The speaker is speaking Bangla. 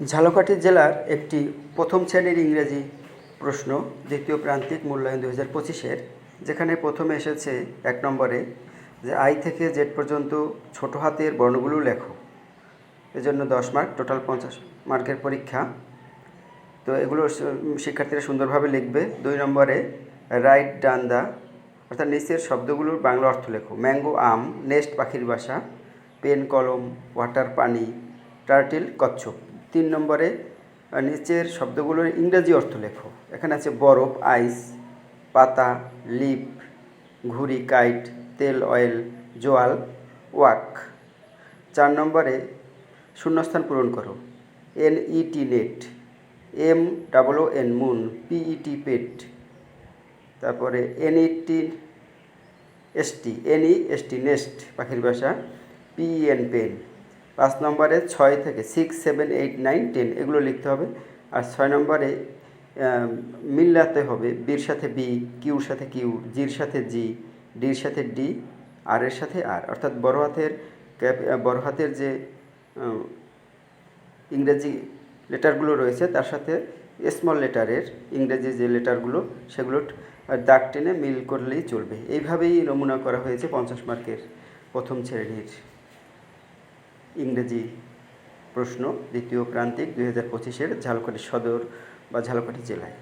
ঝালকাঠি জেলার একটি প্রথম শ্রেণির ইংরেজি প্রশ্ন, দ্বিতীয় প্রান্তিক মূল্যায়ন দু হাজার পঁচিশের, যেখানে প্রথমে এসেছে এক নম্বরে যে আই থেকে জেড পর্যন্ত ছোট হাতের বর্ণগুলো লেখো। এজন্য দশ মার্ক, টোটাল পঞ্চাশ মার্কের পরীক্ষা। তো এগুলো শিক্ষার্থীরা সুন্দরভাবে লিখবে। দুই নম্বরে, রাইট ডান দা, অর্থাৎ নিচের শব্দগুলোর বাংলা অর্থ লেখো। ম্যাঙ্গো, আম, নেস্ট, পাখির বাসা, পেন, কলম, ওয়াটার, পানি, টার্টিল, কচ্ছপ। তিন নম্বরে নিচের শব্দগুলোর ইংরেজি অর্থ লেখো। এখানে আছে বরফ, আইস, পাতা লিপ ঘুড়ি, কাইট, তেল, অয়েল, জোয়াল, ওয়াক। চার নম্বরে, শূন্যস্থান পূরণ করো। N E T net M double N, moon, PET pet. তারপরে N E T S T N E S T nest, পাখির বাসা পিএন পেন। পাঁচ নম্বরে ছয় থেকে six seven eight nine ten এগুলো লিখতে হবে। আর ছয় নম্বরে মিল্লাতে হবে বির সাথে বি কিউর সাথে কিউ, জির সাথে জি, ডির সাথে ডি, আর এর সাথে আর। অর্থাৎ বড় হাতের বড় হাতের যে ইংরেজি লেটারগুলো রয়েছে, তার সাথে স্মল লেটারের ইংরেজি যে লেটারগুলো সেগুলো দাগ টেনে মিল করলেই চলবে। এইভাবেই নমুনা করা হয়েছে পঞ্চাশ মার্কের প্রথম শ্রেণির। ইংরেজি প্রশ্ন দ্বিতীয় প্রান্তিক দুই হাজার পঁচিশের ঝালকাঠি সদর বা ঝালকাঠি জেলায়।